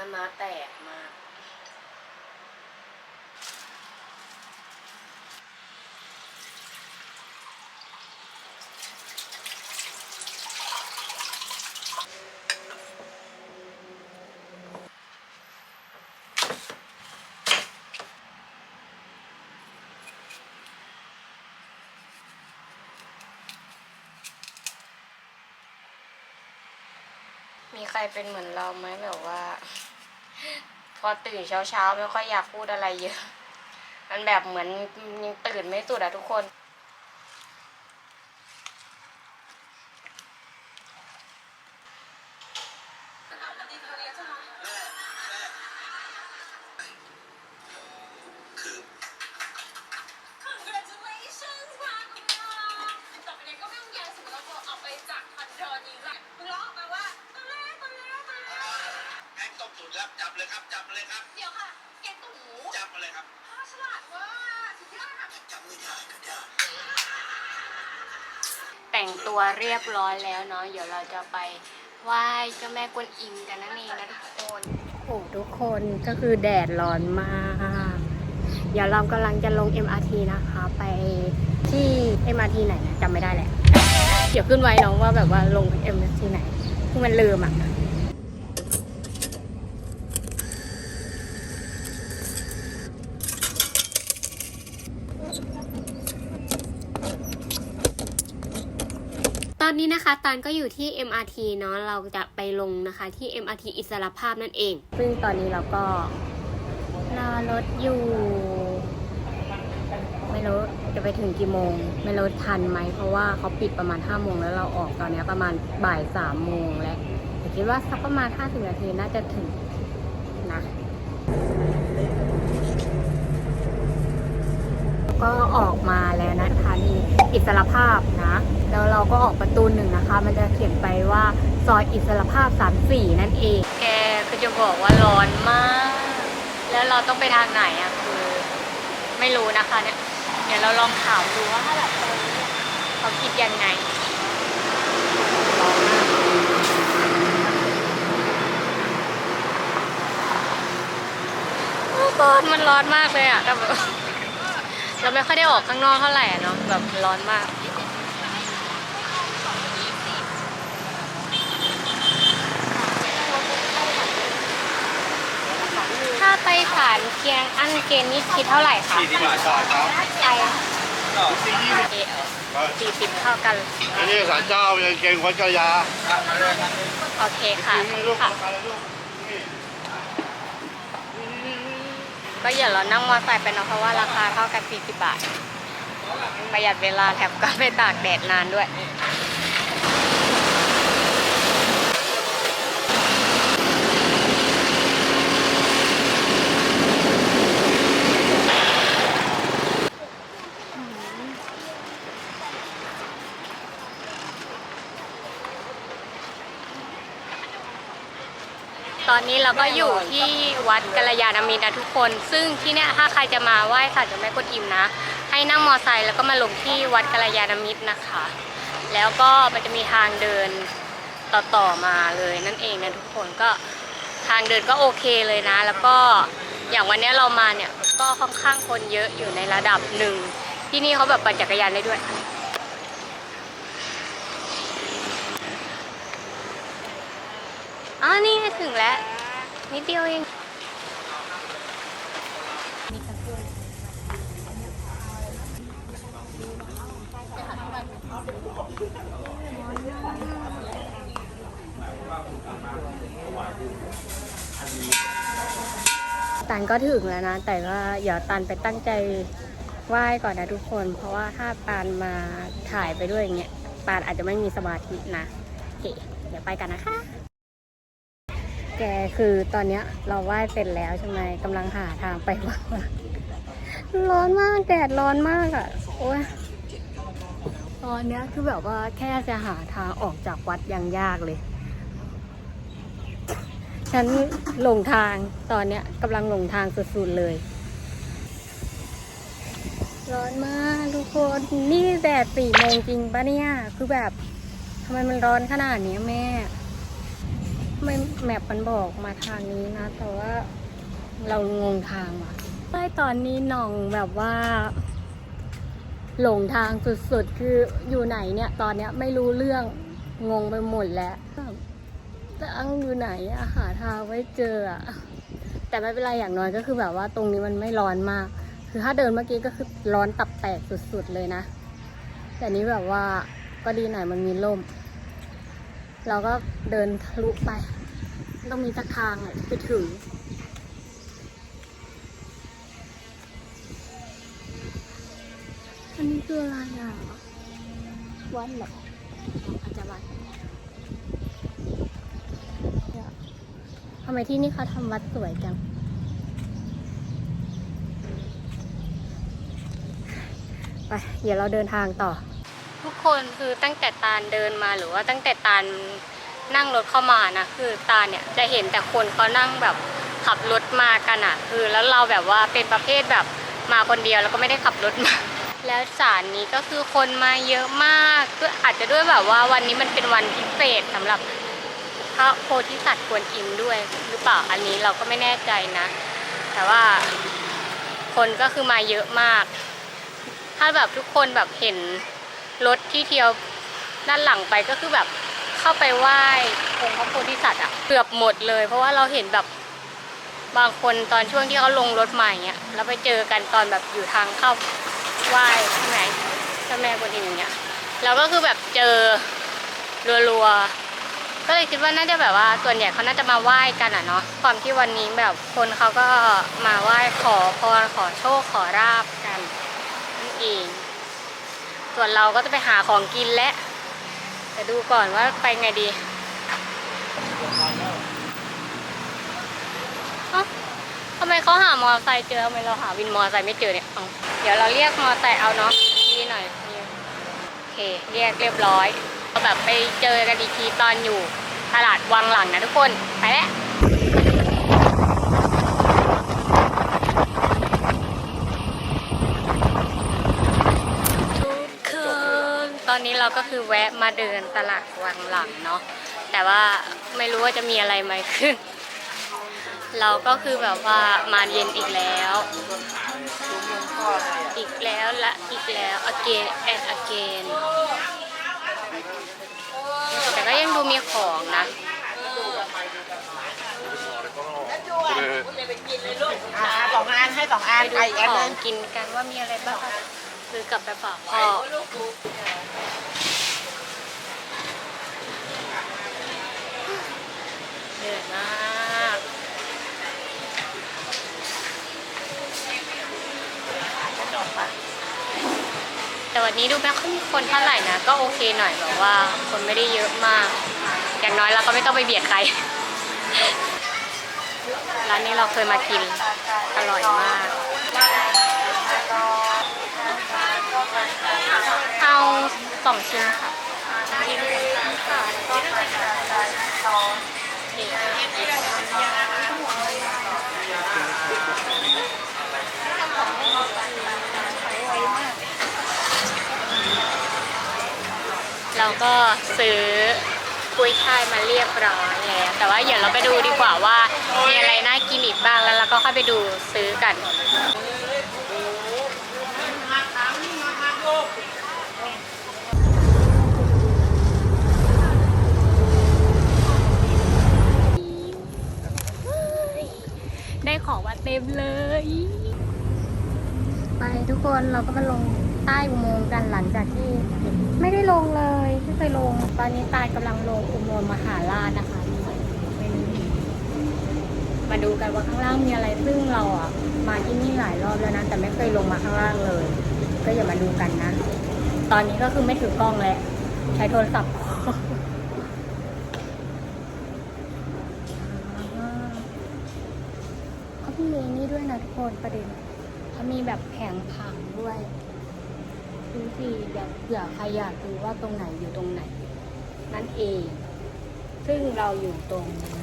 นื้อม้าแตก มีใครเป็นเหมือนเราไหมแบบว่า พอตื่นเช้าเช้าๆไม่ค่อยอยากพูดอะไรเยอะ มันแบบเหมือนยังตื่นไม่สุดอะทุกคน เลยครับจับเลยครับ เดี๋ยวค่ะแกงตุ้หมูจับมาเลยครับพ่อฉลาดว่าสุดยอดค่ะจับไม่ได้ก็ได้แต่งตัวเรียบร้อยแล้วเนาะ เดี๋ยวเราจะไปไหว้เจ้าแม่กวนอิมกันนั่นเองนะทุกคนโอ้ทุกคนก็คือแดดร้อนมาก เดี๋ยวเรากำลังจะลง MRT นะคะ ไปที่ MRT ไหนนะจำไม่ได้แหละ เดี๋ยวขึ้นไว้น้องว่าแบบว่าลง MRT ไหนคือมันลืมอะ ตอนนี้นะตานก็อยู่ที่ MRT เนาะ เราจะไปลงนะคะที่ MRT อิสรภาพนั่นเอง ซึ่งตอนนี้เราก็รอรถอยู่ ไม่รู้จะไปถึงกี่โมง ไม่รู้ทันไหม เพราะว่าเขาปิดประมาณ 5 โมงแล้วเราออกตอนนี้ประมาณบ่าย 3 โมงแล้วคิดว่าสักประมาณ 50 นาทีน่าจะถึงนะก็ออกมาแล้วนะคะนี่ อิสรภาพนะ แล้วเราก็ออกประตูหนึ่งนะคะ มันจะเขียนไปว่าซอยอิสรภาพ 34 นั่นเอง แกก็จะบอกว่าร้อนมาก แล้วเราต้องไปทางไหนอะ่ะคือ ไม่รู้นะคะเนี่ย เดี๋ยวเราลองถามดูว่าถ้าแบบเออเขาคิดยังไงร้อนมากโอ้ร้อนมันร้อนมากเลยอะ่ะแต่แบบ เราไม่ค่อยได้ออกข้างนอกเท่าไหร่อะเนาะแบบร้อนมาก ถ้าไปศาลเกียงอันเกณฑ์นี่คิดเท่าไหร่คะสี่สิบบาทก่อนครับไอก็สี่ยี่สิบเอสี่สิบเท่ากันอันนี้ศาลเจ้ายังเก่งวัดกระยาโอเคค่ะนี่ลูกค่ะมาเลยลู ก็อย่าเรานั่งมอไซค์ไปเนาะเพราะว่าราคาเท่ากัน40บาท ประหยัดเวลาแถมก็ไม่ตากแดดนานด้วย ตอนนี้เราก็อยู่ที่วัดกัลยาณมิตรนะทุกคน ซึ่งที่เนี่ยถ้าใครจะมาไหว้ศาลเจ้าแม่กวนอิมนะ ให้นั่งมอไซค์แล้วก็มาลงที่วัดกัลยาณมิตรนะคะ แล้วก็มันจะมีทางเดินต่อๆมาเลยนั่นเองนะทุกคนก็ทางเดินก็โอเคเลยนะ แล้วก็อย่างวันนี้เรามาเนี่ยก็ค่อนข้างคนเยอะอยู่ในระดับหนึ่งที่นี่เขาแบบปั่นจักรยานได้ด้วย อ๋อนี่ถึงแล้ว นิดเดียวเองตันก็ถึงแล้วนะ แต่ว่าอย่าตันไปตั้งใจไหว้ก่อนนะทุกคน เพราะว่าถ้าปานมาถ่ายไปด้วยอย่างเงี้ยปานอาจจะไม่มีสมาธินะโอเคเดี๋ยวไปกันนะคะ แกคือตอนเนี้ยเราไหว้เสร็จแล้วใช่ไหมกำลังหาทางไปวัดร้อนมากแดดร้อนมากอะ่ะ โอ้ยตอนเนี้ยคือแบบว่าแค่จะหาทางออกจากวัดยังยากเลย ฉันหลงทางตอนเนี้ยกำลังหลงทางสุดๆเลย ร้อนมากทุกคนนี่แดดสี่โมงจริงปะเนี่ย คือแบบทำไมมันร้อนขนาดนี้แม่ ไม่แมปมันบอกมาทางนี้นะ แต่ว่าเรางงทางว่ะใช่ตอนนี้หน่องแบบว่า หลงทางสุดๆ คืออยู่ไหนเนี่ย ตอนเนี้ยไม่รู้เรื่องงงไปหมดแล้วตั้งอยู่ไหนอะหาทางไม่เจออะแต่ไม่เป็นไรอย่างน้อยก็คือแบบว่าตรงนี้มันไม่ร้อนมาก คือถ้าเดินเมื่อกี้ก็คือร้อนตับแตกสุดๆเลยนะ แต่นี้แบบว่าก็ดีหน่อยมันมีร่ม เราก็เดินทะลุไป ต้องมีสักทางไปถึงอันนี้คืออะไรอะวัดหรออาจจะวัดเนี่ยทำไมที่นี่เขาทำวัดสวยจังไป เดี๋ยวเราเดินทางต่อ ทุกคนคือตั้งแต่ตาลเดินมาหรือว่าตั้งแต่ตาลนั่งรถเข้ามานะคือตาเนี่ยจะเห็นแต่คนเขานั่งแบบขับรถมากันอะคือแล้วเราแบบว่าเป็นประเภทแบบมาคนเดียวแล้วก็ไม่ได้ขับรถมา แล้วศาลนี้ก็คือคนมาเยอะมากก็อาจจะด้วยแบบว่าวันนี้มันเป็นวันพิเศษสำหรับพระโพธิสัตว์กวนอิมด้วย หรือเปล่าอันนี้เราก็ไม่แน่ใจนะ แต่ว่าคนก็คือมาเยอะมาก ถ้าแบบทุกคนแบบเห็น รถที่เที่ยวด้านหลังไปก็คือแบบเข้าไปไหว้องค์พระโพธิสัตว์อะเกือบหมดเลย เพราะว่าเราเห็นแบบบางคนตอนช่วงที่เขาลงรถใหม่เนี้ยแล้วไปเจอกันตอนแบบอยู่ทางเข้าไหว้ใช่ไหมเจ้าแม่กวนอิมอย่างเงี้ยเราก็คือแบบเจอรัวๆก็เลยคิดว่าน่าจะแบบว่าส่วนใหญ่เขาน่าจะมาไหว้กันอะเนาะความที่วันนี้แบบคนเขาก็มาไหว้ขอพรขอโชคขอราบกันนั่นเอง ส่วนเราก็จะไปหาของกินและแต่ดูก่อนว่าไปไงดีเอ้าทำไมเขาหามอไซค์เจอทำไมเราหาวินมอไซค์ไม่เจอเนี่ยเดี๋ยวเราเรียกมอไซค์เอาเนาะนี่หน่อยโอเคเรียกเรียบร้อยเราแบบไปเจอกันอีกทีตอนอยู่ตลาดวังหลังนะทุกคน ไปแล้ว ทุกคน ตอนนี้เราก็คือแวะมาเดินตลาดวังหลังเนาะแต่ว่าไม่รู้ว่าจะมีอะไรไหมขึ้น เราก็คือแบบว่ามาเย็นอีกแล้ว อีกแล้วและอีกแล้ว again and again แต่ก็ยังดูมีของนะสองอันให้สองอันไปดูไอ้อีกอันขหอนึงงกินกันว่ามีอะไรบ้างซื้อกลับไปฝากพ่อ เหนื่อยมากแต่วันนี้ดูไม่ค่อยมีคนเท่าไหร่นะ ก็โอเคหน่อยแบบว่าคนไม่ได้เยอะมาก อย่างน้อยเราก็ไม่ต้องไปเบียดใคร ร้านนี้เราเคยมากิน อร่อยมาก องชิ้นค่ะชิ้นค่ะแล้วก็เอกเราก็ซื้อกุ้ยช่ายมาเรียบร้อยแล้ว แต่ว่าเดี๋ยวเราไปดูดีกว่าว่า มีอะไรน่ากินอีกบ้างแล้วเราก็ค่อยไปดูซื้อกัน ได้ของมาเต็มเลย ไปทุกคนเราก็มาลงใต้อุโมงค์กันหลังจากที่ ไม่ได้ลงเลยไม่เคยลง ตอนนี้ตายกำลังลงอุโมงค์มหาราชนะคะ มาดูกันว่าข้างล่างมีอะไรซึ่งเราอะมาที่นี่หลายรอบแล้วนะแต่ไม่เคยลงมาข้างล่างเลย ก็อย่ามาดูกันนะ ตอนนี้ก็คือไม่ถือกล้องแล้วใช้โทรศัพท์ เขามีนี่ด้วยนะทุก คนประเด็นเขามีแบบแผงผังด้วยดูสิอยากเผื่อใครอยากดูว่าตรงไหนอยู่ตรงไหน นั่นเอง ซึ่งเราอยู่ตรงนี้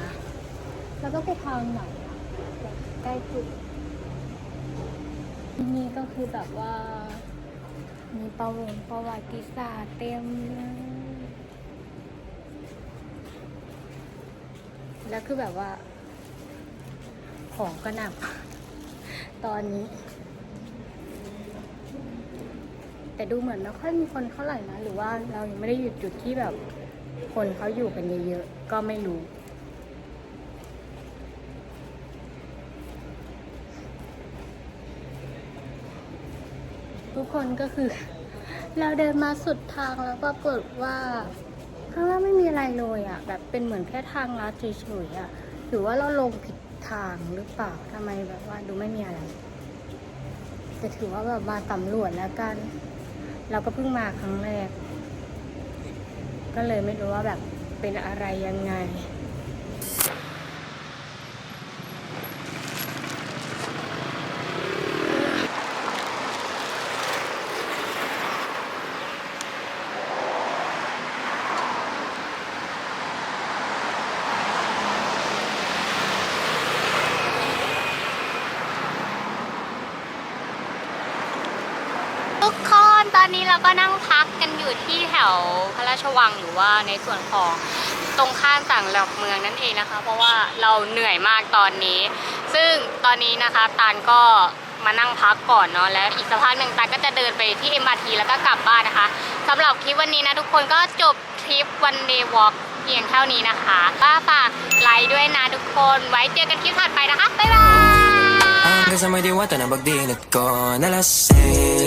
นะแล้วก็ไปทางไหนแบบใกล้จุดที่นี่ก็คือแบบว่า มีประวงประวัติศาสตร์เต็มเลย แล้วคือแบบว่า ของก็หนัก ตอนนี้ แต่ดูเหมือนไม่ค่อยมีคนเท่าไหร่นะ หรือว่าเรายังไม่ได้อยู่จุดที่แบบ คนเขาอยู่กันเยอะๆ ก็ไม่รู้ทุกคนก็คือ เราเดินมาสุดทางแล้วปรากฏว่า ข้างล่างไม่มีอะไรเลยอะ่ะ แบบเป็นเหมือนแค่ทางลัดเฉยๆอะ่ะหรือว่าเราลงผิดทางหรือเปล่าทำไมแบบว่าดูไม่มีอะไร จะถือว่าแบบมาสำรวจแล้วกัน เราก็เพิ่งมาครั้งแรก ก็เลยไม่รู้ว่าแบบเป็นอะไรยังไง ทุกคนต อนนี้เราก็นั่งพักกันอยู่ที่แถวพระราชวังหรือว่าในส่วนของตรงข้ามต่างหลักเมืองนั่นเองนะคะ เพราะว่าเราเหนื่อยมากตอนนี้ ซึ่งตอนนี้นะคะตาลก็มานั่งพักก่อนเนาะแล้วอีกสักพักหนึ่งตาลก็จะเดินไปที่ MRT แล้วก็กลับบ้านนะคะสำหรับคลิปวันนี้นะทุกคนก็จบทริปวันเดย์วอล์กเพียงเท่านี้นะคะก็ฝากไลค์ด้วยนะทุกคนไว้เจอกันคลิปถัดไปนะคะบ๊ายบาย